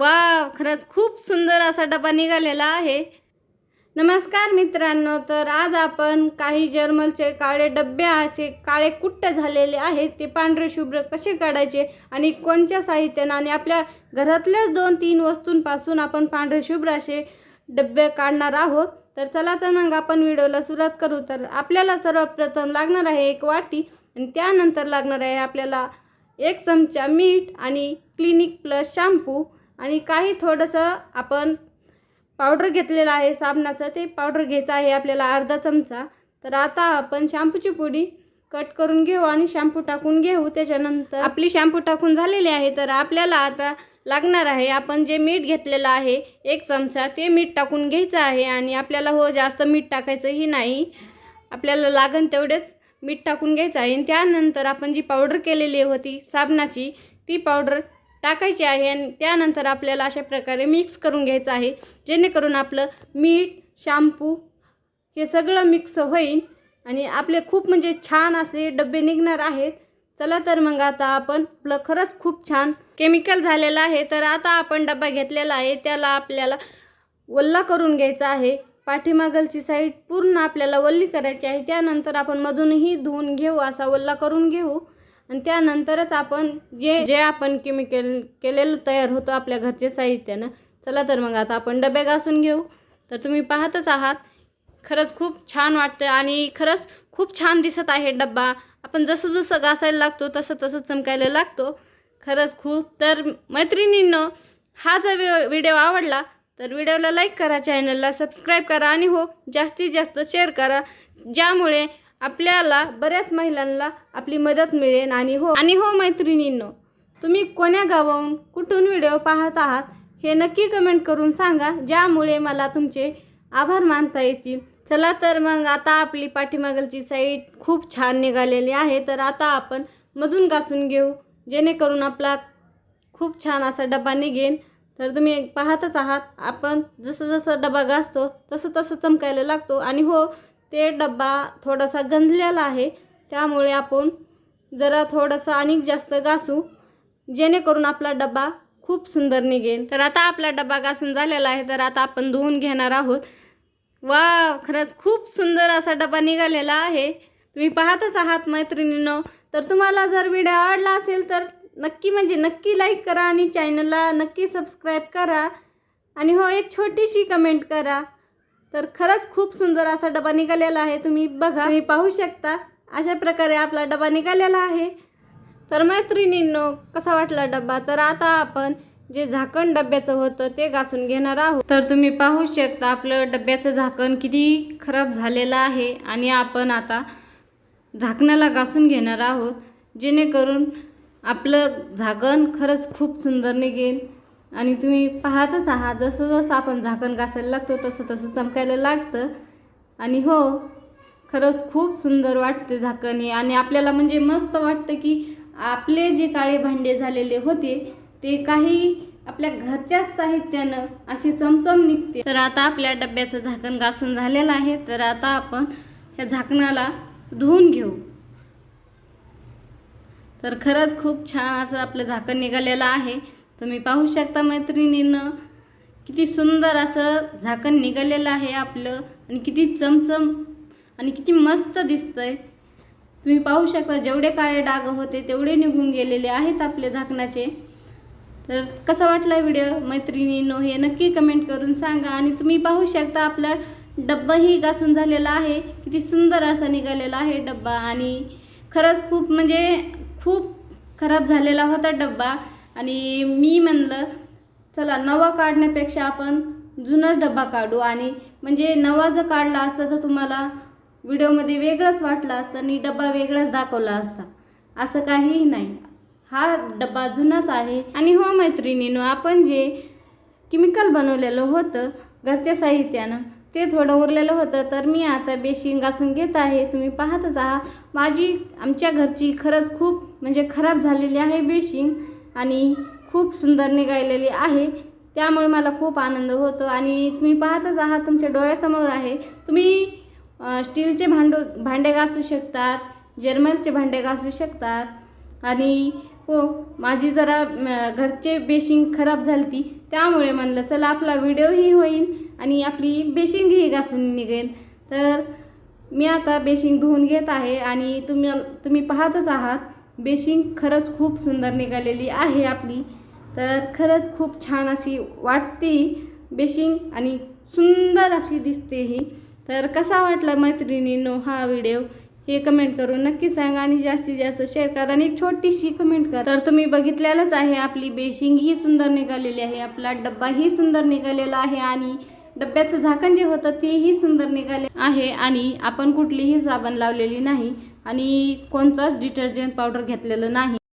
वा खरंच खूप सुंदर असा डबा निघालेला आहे. नमस्कार मित्रांनो तर आज आपण काही जर्मलचे काळे डबे असे काळे कुट्ट झालेले आहेत ते पांढरे शुभ्र कसे काढायचे आणि कोणत्या साहित्यानं आणि आपल्या घरातल्याच दोन तीन वस्तूंपासून आपण पांढरे शुभ्र असे डबे काढणार आहोत. तर चला तर मग आपण व्हिडिओला सुरुवात करू. तर आपल्याला सर्वप्रथम लागणार आहे एक वाटी आणि त्यानंतर लागणार आहे आपल्याला एक चमचा मीठ आणि क्लिनिक प्लस शॅम्पू. आणि काही थोडंसं आपण पावडर घेतलेलं आहे साबणाचं ते पावडर घ्यायचं आहे आपल्याला अर्धा चमचा. तर आता आपण शॅम्पूची पुडी कट करून घेऊ आणि शॅम्पू टाकून घेऊ. त्याच्यानंतर आपली शॅम्पू टाकून झालेली आहे. तर आपल्याला आता लागणार आहे आपण जे मीठ घेतलेलं आहे एक चमचा ते मीठ टाकून घ्यायचं आहे. आणि आपल्याला हो जास्त मीठ टाकायचंही नाही. आपल्याला लागन तेवढेच मीठ टाकून घ्यायचं आहे. आणि त्यानंतर आपण जी पावडर केलेली होती साबणाची ती पावडर टाकायची आहे आणि त्यानंतर आपल्याला अशा प्रकारे मिक्स करून घ्यायचं आहे. जेणेकरून आपलं मीठ शॅम्पू हे सगळं मिक्स होईल आणि आपले खूप म्हणजे छान असे डबे निघणार आहेत. चला तर मग आता आपण आपलं खरंच खूप छान केमिकल झालेलं आहे. तर आता आपण डबा घेतलेला आहे. त्याला आपल्याला वल्ला करून घ्यायचा आहे. पाठीमागलची साईड पूर्ण आपल्याला वल्ली करायची आहे. त्यानंतर आपण मधूनही धुवून घेऊ. असा वल्ला करून घेऊ. आणि त्यानंतरच आपण जे जे आपण केमिकल केलेलं तयार होतो आपल्या घरचे साहित्यानं चला तर मग आता आपण डबे घासून घेऊ. तर तुम्ही पाहतच आहात खरंच खूप छान वाटतं आणि खरंच खूप छान दिसत आहे डब्बा. आपण जसं जसं घासायला लागतो तसं तसं चमकायला लागतो. खरंच खूप तर मैत्रिणींनं हा जर व्हिडिओ आवडला तर व्हिडिओला लाईक करा चॅनलला सबस्क्राईब करा आणि हो जास्तीत जास्त शेअर करा. ज्यामुळे आपल्याला बऱ्याच महिलांना आपली मदत मिळेल आणि हो आणि हो मैत्रिणींनो तुम्ही कोण्या गावाहून कुठून व्हिडिओ पाहत आहात हे नक्की कमेंट करून सांगा ज्यामुळे मला तुमचे आभार मानता येतील. चला तर मग आता आपली पाठीमागलची साईट खूप छान निघालेली आहे तर आता आपण मधून घासून घेऊ जेणेकरून आपला खूप छान असा डबा निघेन. तर तुम्ही पाहतच आहात आपण जसं जसं डबा घासतो तसं तसं चमकायला लागतो. आणि हो ते डब्बा थोडासा गंजलेला आहे. त्यामुळे आपण जरा थोडंसं आणि जास्त घासू जेणेकरून आपला डबा खूप सुंदर निघेल. तर आता आपला डबा घासून झालेला आहे. तर आता आपण धुवून घेणार आहोत. वा खरंच खूप सुंदर असा डबा निघालेला आहे. तुम्ही पाहतच आहात मैत्रिणींनो. तर तुम्हाला जर व्हिडिओ आवडला असेल तर नक्की म्हणजे नक्की लाईक करा आणि चॅनलला नक्की सबस्क्राईब करा. आणि हो एक छोटीशी कमेंट करा. तर खरंच खूप सुंदर असा डबा निघालेला आहे. तुम्ही बघा तुम्ही पाहू शकता अशा प्रकारे आपला डबा निघालेला आहे. तर मैत्रिणींनो कसा वाटला डब्बा तर आता आपण जे झाकण डब्याचं होतं ते घासून घेणार आहोत. तर तुम्ही पाहू शकता आपलं डब्याचं झाकण किती खराब झालेलं आहे आणि आपण आता झाकणाला घासून घेणार आहोत. जेणेकरून आपलं झाकण खरंच खूप सुंदर निघेल. आणि तुम्ही पाहतच आहात जसं जसं आपण झाकण घासायला लागतो तसं तसं चमकायला लागतं. आणि हो खरंच खूप सुंदर वाटते झाकण हे. आणि आपल्याला म्हणजे मस्त वाटतं की आपले जे काळे भांडे झालेले होते ते काही आपल्या घरच्याच साहित्यानं अशी चमचम निघते. तर आता आपल्या डब्याचं झाकण घासून झालेलं आहे. तर आता आपण ह्या झाकणाला धुवून घेऊ. तर खरंच खूप छान असं आपलं झाकण निघालेलं आहे. तुम्ही पाहू शकता मैत्रिणीनं किती सुंदर असं झाकण निघालेलं आहे आपलं आणि किती चमचम आणि किती मस्त दिसतंय. तुम्ही पाहू शकता जेवढे काळे डाग होते तेवढे निघून गेलेले आहेत आपले झाकणाचे. तर कसा वाटला व्हिडिओ मैत्रिणीनो हे नक्की कमेंट करून सांगा आणि तुम्ही पाहू शकता आपला डब्बाही घासून झालेला आहे. किती सुंदर असा निघालेला आहे डब्बा आणि खरंच खूप म्हणजे खूप खराब झालेला होता डब्बा. आणि मी म्हणलं चला नवा काढण्यापेक्षा आपण जुनाच डब्बा काढू. आणि म्हणजे नवा जर काढला असता तर तुम्हाला व्हिडिओमध्ये वेगळंच वाटलं असतं आणि डब्बा वेगळाच दाखवला असता. असं काहीही नाही. हा डब्बा जुनाच आहे. आणि हो मैत्रिणीनो आपण जे केमिकल बनवलेलं होतं घरच्या साहित्यानं ते थोडं उरलेलं होतं. तर मी आता बेशिंग घासून घेत आहे. तुम्ही पाहतच आहात. माझी आमच्या घरची खरंच खूप म्हणजे खराब झालेली आहे बेशिंग. आणि खूप सुंदर निघालेली आहे. त्यामुळे मला खूप आनंद होतो आणि तुम्ही पाहतच आहात तुमच्या डोळ्यासमोर आहे. तुम्ही स्टीलचे भांडू भांडे घासू शकतात जर्मलचे भांडे घासू शकतात आणि हो माझी जरा घरचे बेशिंग खराब झाली ती त्यामुळे म्हणलं चला आपला व्हिडिओही होईल आणि आपली बेशिंगही घासून निघेल तर मी आता बेशिंग धुवून घेत आहे आणि तुम्ही तुम्ही पाहतच आहात. बेशिंग खरंच खूप सुंदर निघालेली आहे आपली. तर खरंच खूप छान अशी वाटते बेशिंग आणि सुंदर अशी दिसते ही. तर कसा वाटला मैत्रिणींनो हा व्हिडिओ? हे कमेंट करून नक्की सांगा आणि जास्तीत जास्त शेअर करा आणि एक छोटीशी कमेंट करा. तर तुम्ही बघितलेलंच आहे आपली बेशिंग ही सुंदर निघालेली आहे. आपला डब्बाही सुंदर निघालेला आहे आणि डब्याचं झाकण जे होतं तेही सुंदर निघाले आहे आणि आपण कुठलीही साबण लावलेली नाही. आणि कोणताच डिटर्जंट पावडर घेतलेलं नाही.